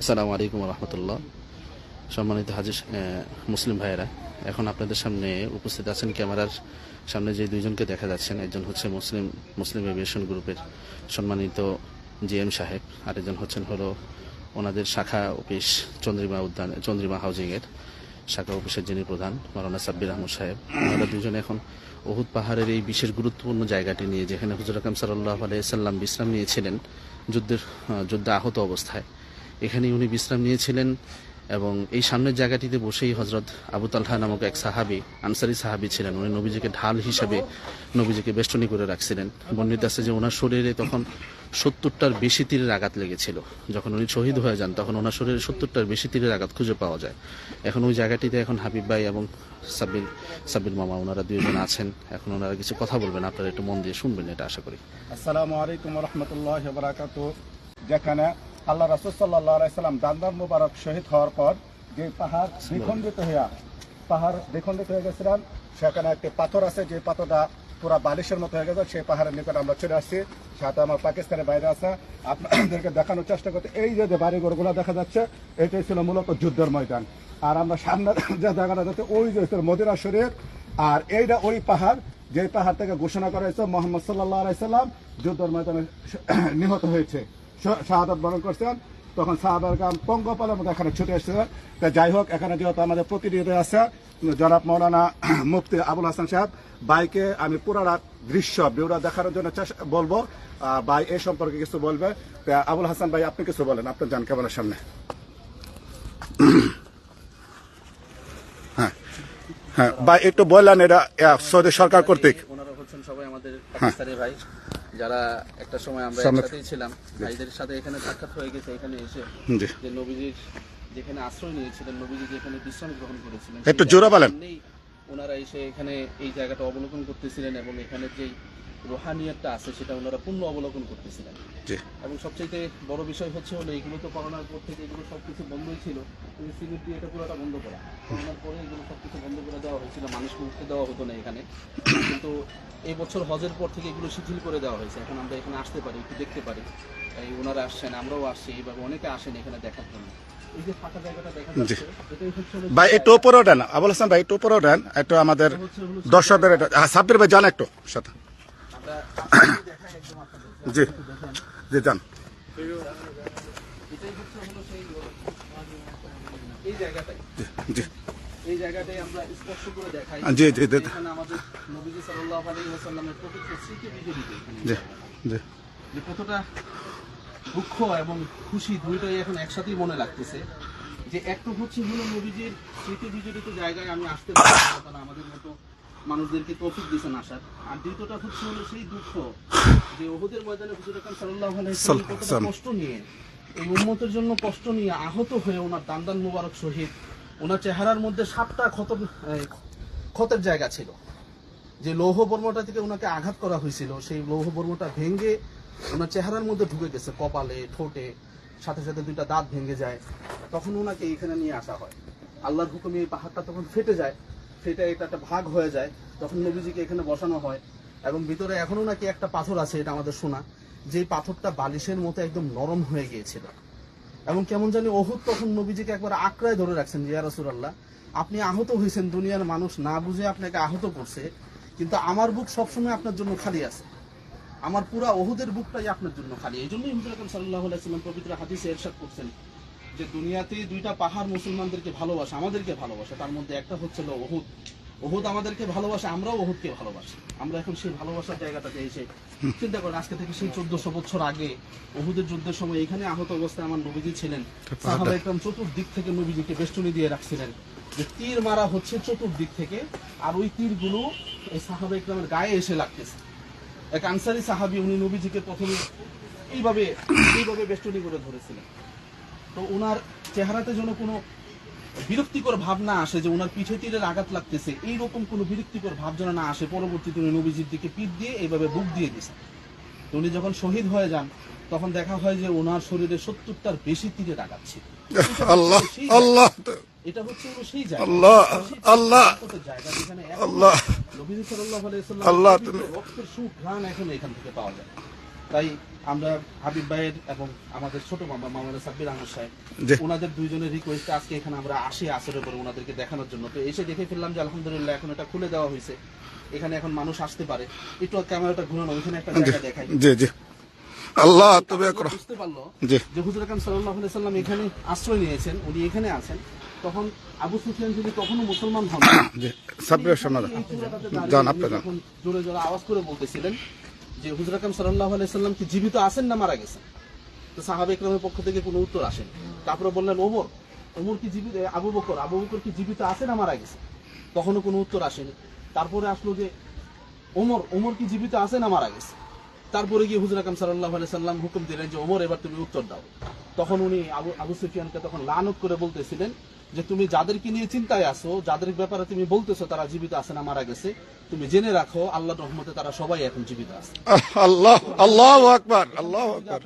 আসসালামু আলাইকুম রহমতুল্লাহ সম্মানিত হাজির মুসলিম ভাইয়েরা, এখন আপনাদের সামনে উপস্থিত আছেন ক্যামেরার সামনে যে দুইজনকে দেখা যাচ্ছেন, একজন হচ্ছে মুসলিম মুসলিম এভিয়েশন গ্রুপের সম্মানিত জি এম সাহেব আর একজন হচ্ছেন হলো ওনাদের শাখা অফিস চন্দ্রিমা উদ্যান, চন্দ্রিমা হাউজিংয়ের শাখা অফিসের যিনি প্রধান, মারানা সাব্বির আহমদ সাহেব। ওনারা দুজনে এখন ওহুদ পাহাড়ের এই বিশেষ গুরুত্বপূর্ণ জায়গাটি নিয়ে, যেখানে হুজুর আকাম সাল্লাহ আলাইসাল্লাম বিশ্রাম নিয়েছিলেন, যুদ্ধের যুদ্ধে আহত অবস্থায়। এখানে উনি বিশ্রাম নিয়েছিলেন এবং এই সামনের জায়গাটিতে বসেই হজরত আবু তালহা নামক এক সাহাবি, আনসারি সাহাবি ছিলেন। উনি নবীজিকে ঢাল হিসাবে নবীজিকে বেষ্টনী করে রাখছিলেন। বর্ণিত আছে যে ওনার শরীরে তখন সত্তরটার বেশি তীরের আঘাত লেগেছিল। যখন উনি শহীদ হয়ে যান, তখন ওনার শরীরে সত্তরটার বেশি তীরের আঘাত খুঁজে পাওয়া যায়। এখন ওই জায়গাটিতে এখন হাবিব ভাই এবং সাব্বির সাব্বির মামা ওনারা দুইজন আছেন। এখন ওনারা কিছু কথা বলবেন, আপনারা একটু মন দিয়ে শুনবেন, এটা আশা করি। আসসালামু আলাইকুম রহমতুল্লাহ যেখানে আল্লাহ রাসুল সাল্লাহ সাল্লাম দান্দার মুবারক শহীদ হওয়ার পর যে পাহাড় দ্বিখণ্ডিত হইয়া পাহাড় দ্বিখণ্ডিত হয়ে গেছিলাম, সেখানে একটি পাথর আছে, যে পাথরটা পুরা বালিশের মতো হয়ে গেছে, সেই পাহাড়ের নিকট আমরা চলে আসছি। সাথে আমার পাকিস্তানের বাইরে আছে, আপনাদেরকে দেখানোর চেষ্টা করতে এই যে বাড়িঘরগুলো দেখা যাচ্ছে, এটাই ছিল মূলত যুদ্ধের ময়দান। আর আমরা সামনে যে জায়গাটা যাচ্ছে, ওই যে মদিনা শরীর আর এইটা ওই পাহাড় যে পাহাড় থেকে ঘোষণা করা হয়েছে মোহাম্মদ সাল্লাহ আলাইসাল্লাম যুদ্ধের ময়দানে নিহত হয়েছে। শাহাদাত বরণ করছেন। তখন সাহাবারকাম পঙ্গপালের মতো এখানে ছুটে এসেছে তা যাই হোক এখানে যেহেতু আমাদের প্রতিনিধি আছে জনাব মৌলানা মুফতি আবুল হাসান সাহেব বাইকে আমি পুরাটা দৃশ্য বিউরা দেখানোর জন্য চেষ্টা- বলব। ভাই এই সম্পর্কে কিছু বলবে। তা আবুল হাসান ভাই আপনি কিছু বলেন আপনার জান কেবলের সামনে। হ্যাঁ হ্যাঁ ভাই একটু বললেন এটা সৌদি সরকার কর্তৃক। ওনারা হচ্ছেন সবাই আমাদের পাকিস্তানি ভাই। যারা একটা সময় আমরা একসাথেই ছিলাম ভাইদের সাথে এখানে সাক্ষাৎ হয়ে গেছে এখানে এসে যে নবীজির যেখানে আশ্রয় নিয়েছিলেন নবীজি যেখানে বিশ্রাম গ্রহণ করেছিলেন একটু জোরা বলেন। ওনারা এসে এখানে এই জায়গাটা অবলোকন করতেছিলেন এবং এখানে যেই রোহানিয়াতটা আছে সেটা ওনারা পূর্ণ অবলোকন করতেছিলেন। এবং সবচেয়ে বড় বিষয় হচ্ছে হলো এগুলো তো করোনার পর থেকে এগুলো সব কিছু বন্ধই ছিল কিন্তু দিয়ে এটা পুরোটা বন্ধ করা। করোনার পরে এগুলো সব কিছু বন্ধ করে দেওয়া হয়েছিল মানুষকে উঠতে দেওয়া হতো না এখানে। কিন্তু এই বছর হজের পর থেকে এগুলো শিথিল করে দেওয়া হয়েছে এখন আমরা এখানে আসতে পারি একটু দেখতে পারি। এই ওনারা আসছেন আমরাও আসছি এইভাবে অনেকে আসেন এখানে দেখার জন্য। ভাই একটু উপরে ওঠেন। আবুল হাসান ভাই একটু উপরে ওঠেন একটু আমাদের দর্শকদের সাব্বির ভাই যান একটু সাথে। জি জি যান। জি জি। জি জি কতটা দুঃখ এবং খুশি দুইটাই এখন একসাথেই মনে লাগতেছে। যে একটু হচ্ছে হলো নবীজির স্মৃতি বিজড়িত জায়গায় আমি আসতে পারি আল্লাহ আমাদের মতো মানুষদেরকে তৌফিক দিয়েছেন আসার আর দ্বিতীয়টা হচ্ছে হলো সেই দুঃখ যে ওহুদের ময়দানে হুজুর আকরাম সাল্লাল্লাহু আলাইহি ওয়াসাল্লাম কতটা সাল্লাম। কষ্ট নিয়ে এই উম্মতের জন্য কষ্ট নিয়ে আহত হয়ে ওনার দান্দান মুবারক শহীদ ওনার চেহারার মধ্যে সাতটা ক্ষত ক্ষতের জায়গা ছিল। যে লৌহ বর্মটা থেকে ওনাকে আঘাত করা হয়েছিল সেই লৌহ বর্মটা ভেঙে ওনার চেহারার মধ্যে ঢুকে গেছে কপালে ঠোঁটে সাথে সাথে দুইটা দাঁত ভেঙে যায়। তখন ওনাকে এখানে নিয়ে আসা হয়। আল্লাহর হুকুমে এই পাহাড়টা তখন ফেটে যায়। ফেটে এটা একটা ভাগ হয়ে যায় তখন নবীজিকে এখানে বসানো হয়। এবং ভিতরে এখনও নাকি একটা পাথর আছে, এটা আমাদের শোনা, যে পাথরটা বালিশের মতো একদম নরম হয়ে গিয়েছিল। এবং কেমন জানি অহুত তখন নবীজিকে একবার আঁকড়ায় ধরে রাখছেন জিয়া রাসূলুল্লাহ, আপনি আহত হয়েছেন, দুনিয়ার মানুষ না বুঝে আপনাকে আহত করছে, কিন্তু আমার বুক সবসময় আপনার জন্য খালি আছে। আমার পুরা ওহুদের বুকটাই আপনার জন্য খালি। এই জন্যই হুজুর আলাইহি সাল্লাম পবিত্র হাদিসে ইরশাদ করছেন। যে দুনিয়াতে দুইটা পাহাড় মুসলমানদেরকে ভালোবাসে আমাদেরকে ভালোবাসে তার মধ্যে একটা হচ্ছে ওহুদ। ওহুদ আমাদেরকে ভালোবাসে আমরাও ওহুদকে ভালোবাসি। আমরা এখন সেই ভালোবাসার জায়গাটাতে এসে চিন্তা করেন আজকে থেকে সেই চোদ্দশো বছর আগে ওহুদের যুদ্ধের সময় এখানে আহত অবস্থায় আমার নবীজি ছিলেন। সাহাবা একরাম চতুর্দিক থেকে নবীজিকে বেষ্টনী দিয়ে রাখছিলেন। যে তীর মারা হচ্ছে চতুর্দিক থেকে আর ওই তীরগুলো এই সাহাবা গায়ে এসে লাগতেছে। এক আনসারি সাহাবি উনি নবীজিকে প্রথমে এইভাবে এইভাবে বেষ্টনী করে ধরেছিলেন। তো ওনার চেহারাতে যেন কোনো বিরক্তিকর ভাব না আসে যে ওনার পিঠে তীরের আঘাত লাগতেছে এইরকম কোনো বিরক্তিকর ভাব যেন না আসে পরবর্তীতে উনি নবীজির দিকে পিঠ দিয়ে এইভাবে বুক দিয়ে দিয়েছেন। তো উনি যখন শহীদ হয়ে যান তখন দেখা হয় যে ওনার শরীরে সত্তরটার বেশি তীরের আঘাত ছিল। আল্লাহ সেই আল্লাহ। এটা হচ্ছে সেই জায়গা। আল্লাহ, আল্লাহ, জায়গা যেখানে আল্লাহ, নবীজি সাল্লাল্লাহু আলাইহি ওয়াসাল্লাম আল্লাহ, রক্তের সুঘ্রাণ এখন এখান থেকে পাওয়া যায়। তাই আমরা হাবিব ভাইয়ের এবং আমাদের ছোট মামা মামানা সাব্বির আহমদ সাহেব ওনাদের দুইজনের রিকোয়েস্টে আজকে এখানে আমরা আসি আসরের পরে ওনাদেরকে দেখানোর জন্য। তো এসে দেখে ফেললাম যে আলহামদুলিল্লাহ এখন এটা খুলে দেওয়া হয়েছে। এখানে এখন মানুষ আসতে পারে। একটু ক্যামেরাটা ঘুরানো ওইখানে একটা জায়গা দেখাই। জি জি। আল্লাহ তবে করো। বুঝতে পারল জি। যে হুজুর আকাম সাল্লাহ সাল্লাম এখানে আশ্রয় নিয়েছেন উনি এখানে আছেন। তখন আবু সুফিয়ান যদি তখনও মুসলমান হন জি সাব্বিরের সামনে যান আপনি যান জোরে জোরে আওয়াজ করে বলতেছিলেন যে হুজুর আকাম সাল্লাহ সাল্লাম কি জীবিত আছেন না মারা গেছেন? তো সাহাবে ইকরামের পক্ষ থেকে কোনো উত্তর আসেনি। তারপরে বললেন, ওমর ওমর কি জীবিত? আবু বকর আবু বকর কি জীবিত আছে না মারা গেছে? তখনও কোনো উত্তর আসেনি। তারপরে আসলো যে, ওমর ওমর কি জীবিত আছে না মারা গেছে? তারপরে গিয়ে হুজুর আকাম সাল্লাহ সাল্লাম হুকুম দিলেন যে, ওমর, এবার তুমি উত্তর দাও। তখন উনি আবু আবু সুফিয়ানকে তখন লানত করে বলতেছিলেন যে তুমি যাদেরকে নিয়ে চিন্তায় আসো যাদের ব্যাপারে তুমি বলতেছো তারা জীবিত আছে না মারা গেছে তুমি জেনে রাখো আল্লাহ রহমতে তারা সবাই এখন জীবিত আছে। আল্লাহ আল্লাহ আকবার আকবার।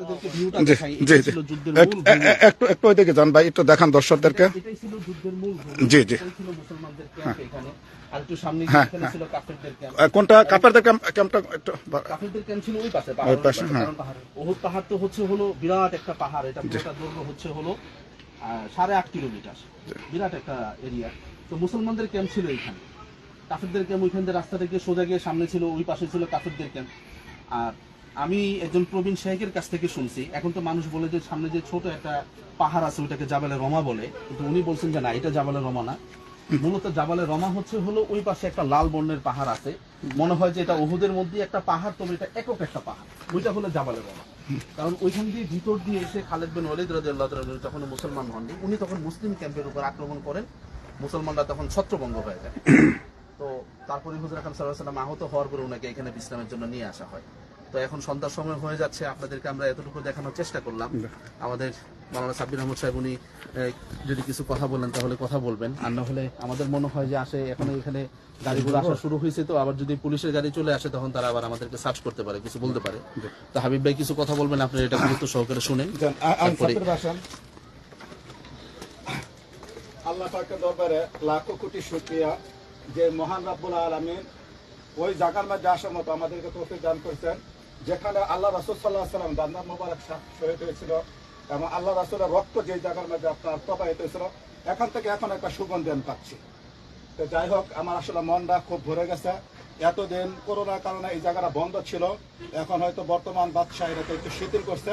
একটু একটু ওইদিকে যান ভাই একটু দেখান দর্শকদেরকে। এটাই ছিল যুদ্ধের মূল জি, জি। মুসলমানদের ক্যাম্প এখানে। আর একটু সামনে হ্যাঁ, এখানে ছিল কাফেরদের ক্যাম্প কোনটা? কাপড়দের ক্যাম্প ক্যাম্পটা একটু কাফেরদের ক্যাম্প ছিল ওই পাশে ওই পাশে, পাশে, হ্যাঁ। পাহাড়। ওহুদ পাহাড় তো হচ্ছে হলো বিরাট একটা পাহাড়। এটা পুরোটা দৈর্ঘ্য হচ্ছে হলো সাড়ে আট কিলোমিটার। বিরাট একটা এরিয়া তো মুসলমানদের ক্যাম্প ছিল এখানে। কাফেরদের ক্যাম্প ওইখান থেকে রাস্তা থেকে সোজা গিয়ে সামনে ছিল, ওই পাশে ছিল কাফেরদের ক্যাম্প আর আমি একজন প্রবীণ শেখের কাছ থেকে শুনছি। এখন তো মানুষ বলে যে সামনে যে ছোট একটা পাহাড় আছে, ওইটাকে জাবালে রমা বলে। কিন্তু উনি বলছেন যে, না, এটা জাবালে রমা না। মূলত জাবালে রমা হচ্ছে হলো ওই পাশে একটা লাল বর্ণের পাহাড় আছে। মনে হয় যে এটা ওহুদের মধ্যে একটা পাহাড়, তবে এটা একক একটা পাহাড়। ওইটা হলো জাবালে রমা। কারণ ওইখান দিয়ে ভিতর দিয়ে এসে খালেদ বিন ওয়ালিদ রাজিয়াল্লাহ তখন যখন মুসলমান হননি উনি তখন মুসলিম ক্যাম্পের উপর আক্রমণ করেন। মুসলমানরা তখন ছত্রভঙ্গ হয়ে যায়। তো তারপরে হুজুর আকাম সাল্লাহ সাল্লাম আহত হওয়ার পরে ওনাকে এখানে বিশ্রামের জন্য নিয়ে আসা হয়। তো এখন সন্ধ্যার সময় হয়ে যাচ্ছে আপনাদেরকে আমরা এতটুকু দেখানোর চেষ্টা করলাম। আমাদের মাওলানা সাব্বির আহমদ সাহেব উনি যদি কিছু কথা বলেন তাহলে কথা বলবেন। আর না হলে আমাদের মনে হয় যে আসে এখন এখানে গাড়িগুলো আসা শুরু হয়েছে তো আবার যদি পুলিশের গাড়ি চলে আসে তখন তারা আবার আমাদেরকে সার্চ করতে পারে কিছু বলতে পারে। তো হাবিব ভাই কিছু কথা বলবেন আপনি এটা গুরুত্ব সহকারে শুনেন ভাষণ। আল্লাহ পাকের দরবারে লাখো কোটি শুকরিয়া যে মহান রাব্বুল আলামিন ওই জায়গার মধ্যে আসার মতো আমাদেরকে তৌফিক দান করছেন যেখানে আল্লাহ রাসূল সাল্লাল্লাহু আলাইহি সাল্লাম দান্দার মোবারক শহীদ হয়েছিল। এবং আল্লাহ রাসুলের রক্ত যে জায়গার মধ্যে আপনার প্রবাহিত হয়েছিল, এখান থেকে এখন একটা সুগন্ধ আমি পাচ্ছি। তো যাই হোক, আমার আসলে মনটা খুব ভরে গেছে। এতদিন করোনার কারণে এই জায়গাটা বন্ধ ছিল। এখন হয়তো বর্তমান বাদশাহ এটা একটু শিথিল করছে।